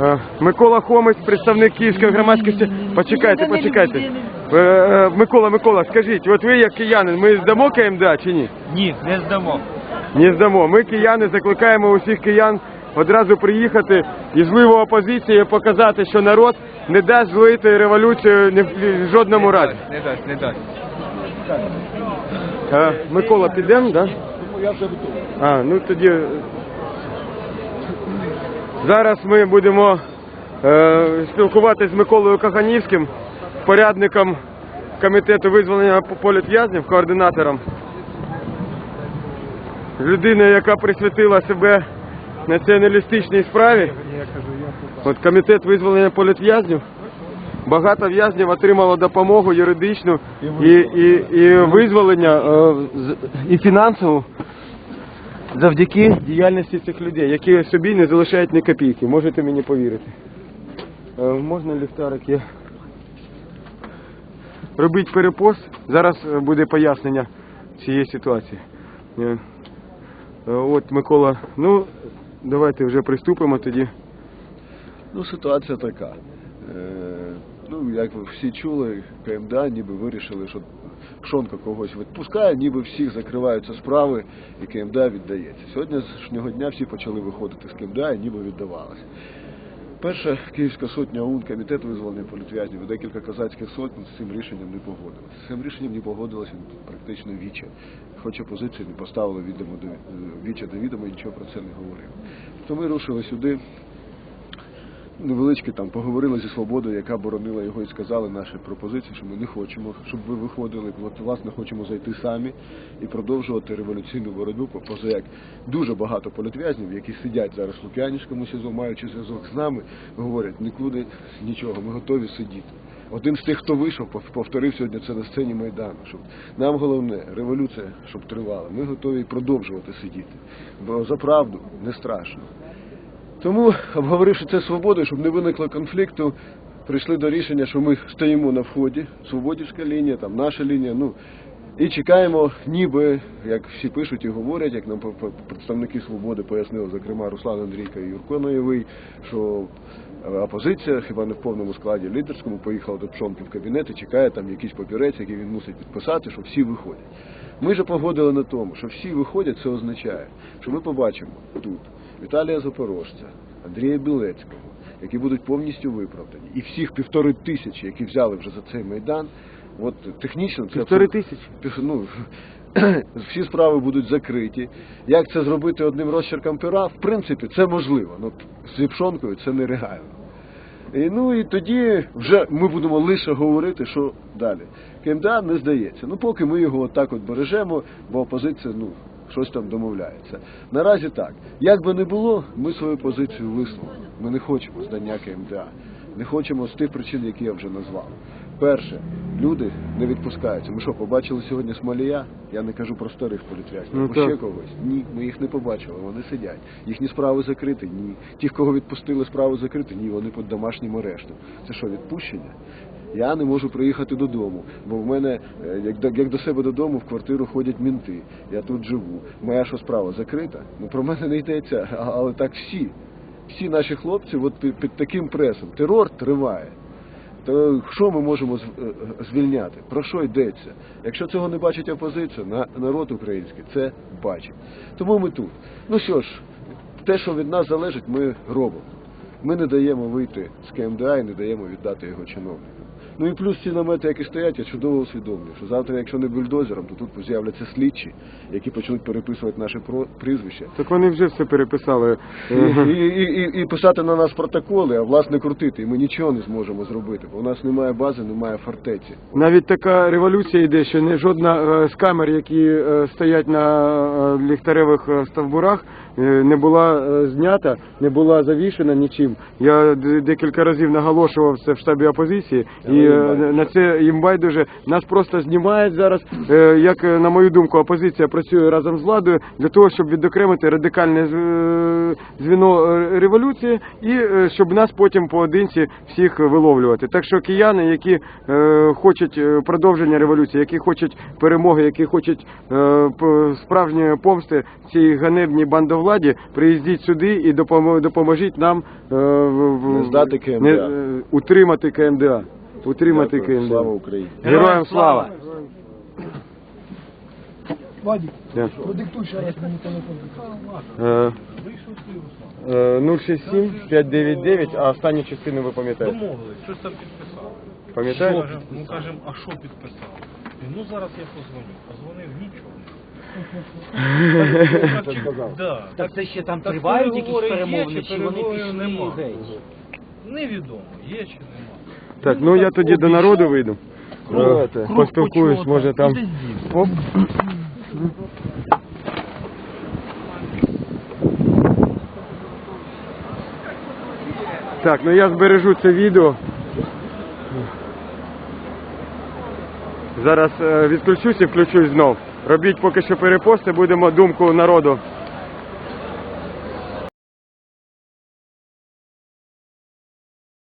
Е, Микола Хомець, представник Київської громадськості. Почекайте, почекайте. Е, е, Микола, Микола, скажіть, от ви як киянин, ми здамо КМДА чи ні? Ні, не здамо. Не здамо. Ми кияни закликаємо усіх киян одразу приїхати і зливу опозиції показати, що народ не дасть злити революцію ні в жодному разі. Не дасть, не дасть. Микола, підемо, так? Да? А, ну тоді. Зараз ми будемо е, спілкуватися з Миколою Каганівським, порядником комітету визволення політв'язнів, координатором. Людина, яка присвятила себе націоналістичній справі. От комітет визволення політв'язнів. Багато в'язнів отримало допомогу юридичну і, і, і визволення е, і фінансову завдяки діяльності цих людей, які собі не залишають ні копійки. Можете мені повірити. Е, Можна ліхтарик є. Робіть перепост. Зараз е, буде пояснення цієї ситуації. Е, От Микола, ну давайте вже приступимо тоді. Ну, ситуація така. Ну, як ви всі чули, КМДА ніби вирішили, що Пшонка когось відпускає, ніби всіх закриваються справи і КМДА віддається. Сьогоднішнього дня всі почали виходити з КМДА і ніби віддавалися. Перша Київська сотня ОУН, комітет визволення політв'язнів, декілька козацьких сотень з цим рішенням не погодилися. З цим рішенням не погодилася практично віче. Хоч опозиція не поставила відомо до віче до відома і нічого про це не говорив. То ми рушили сюди. Невеличкі там поговорили зі свободою, яка боронила його, і сказали наші пропозиції, що ми не хочемо, щоб ви виходили. От власне хочемо зайти самі і продовжувати революційну боротьбу. Поза як дуже багато політв'язнів, які сидять зараз в Лук'янівському СІЗО, маючи зв'язок з нами, говорять нікуди нічого, ми готові сидіти. Один з тих, хто вийшов, пов- повторив сьогодні це на сцені Майдану. Щоб нам головне революція, щоб тривала. Ми готові продовжувати сидіти. Бо за правду не страшно. Тому, обговоривши це свободою, щоб не виникло конфлікту, прийшли до рішення, що ми стоїмо на вході, свободівська лінія, там наша лінія, ну і чекаємо, ніби, як всі пишуть і говорять, як нам представники свободи пояснили, зокрема Руслан Андрійка і Юрко Ноєвий, що е, опозиція, хіба не в повному складі лідерському, поїхала до Пшонки в кабінет і чекає там якийсь папірець, який він мусить підписати, що всі виходять. Ми же погодили на тому, що всі виходять, це означає, що ми побачимо тут Віталія Запорожця, Андрія Білецького, які будуть повністю виправдані, і всіх півтори тисячі, які взяли вже за цей майдан. От технічно це Півтори тисячі? Ну, всі справи будуть закриті. Як це зробити одним розчерком пера? В принципі, це можливо. Ну, з Ліпшонкою це нереально. І, ну і тоді вже ми будемо лише говорити, що далі. КМДА не здається. Ну поки ми його отак от бережемо, бо опозиція ну, щось там домовляється. Наразі так. Як би не було, ми свою позицію висловили. Ми не хочемо здання КМДА. Не хочемо з тих причин, які я вже назвав. Перше, люди не відпускаються. Ми що, побачили сьогодні Смолія? Я не кажу про старих політв'язнів, Ну, або ще когось. Ні, ми їх не побачили, вони сидять. Їхні справи закриті? Ні. Тих, кого відпустили, справи закриті? Ні, вони під домашнім арештом. Це що, відпущення? Я не можу приїхати додому, бо в мене, е, як до, як до себе додому, в квартиру ходять мінти. Я тут живу. Моя що справа закрита? Ну про мене не йдеться, але так всі. Всі наші хлопці от під, під таким пресом. Терор триває. То що ми можемо е, е, звільняти? Про що йдеться? Якщо цього не бачить опозиція, на народ український це бачить. Тому ми тут. Ну що ж, те, що від нас залежить, ми робимо. Ми не даємо вийти з КМДА і не даємо віддати його чиновникам. Ну і плюс ці намети, які стоять, я чудово усвідомлюю, що завтра, якщо не бульдозером, то тут з'являться слідчі, які почнуть переписувати наше про- прізвище. Так вони вже все переписали. І, і, і, і, писати на нас протоколи, а власне крутити. І ми нічого не зможемо зробити, бо у нас немає бази, немає фортеці. Навіть така революція йде, що не жодна е, з камер, які е, стоять на е, ліхтаревих стовбурах, не була знята, не була завішена нічим. Я декілька разів наголошував це в штабі опозиції, і. На це їм байдуже. Нас просто знімають зараз. Е, Як е, на мою думку, опозиція працює разом з владою для того, щоб відокремити радикальне е, звіно е, революції і е, щоб нас потім поодинці всіх виловлювати. Так що кияни, які е, хочуть е, продовження революції, які хочуть перемоги, які хочуть е, справжньої помсти цій ганебній бандовладі, приїздіть сюди і допомо- допоможіть нам е, Не здати КМДА. не, е, утримати КМДА. Утримати. КМДА. Слава Україні! Героям слава! Вадик, продиктуй ще раз мені телефон. Е, е, 067 599, а останню частину ви пам'ятаєте? Домовились, щось там підписав. Пам'ятаєте? Ну кажемо, а що підписав? Він, Ну зараз я позвоню. Позвонив нічого. Так, да, Так це ще там тривають якісь перемовини, чи вони пішли геть? Невідомо, є чи нема. Так, ну я тоді до народу вийду. Е, Поспілкуюсь, може там. Оп. Так, ну я збережу це відео. Зараз е, відключусь і включусь знов. Робіть поки що перепости, будемо думку народу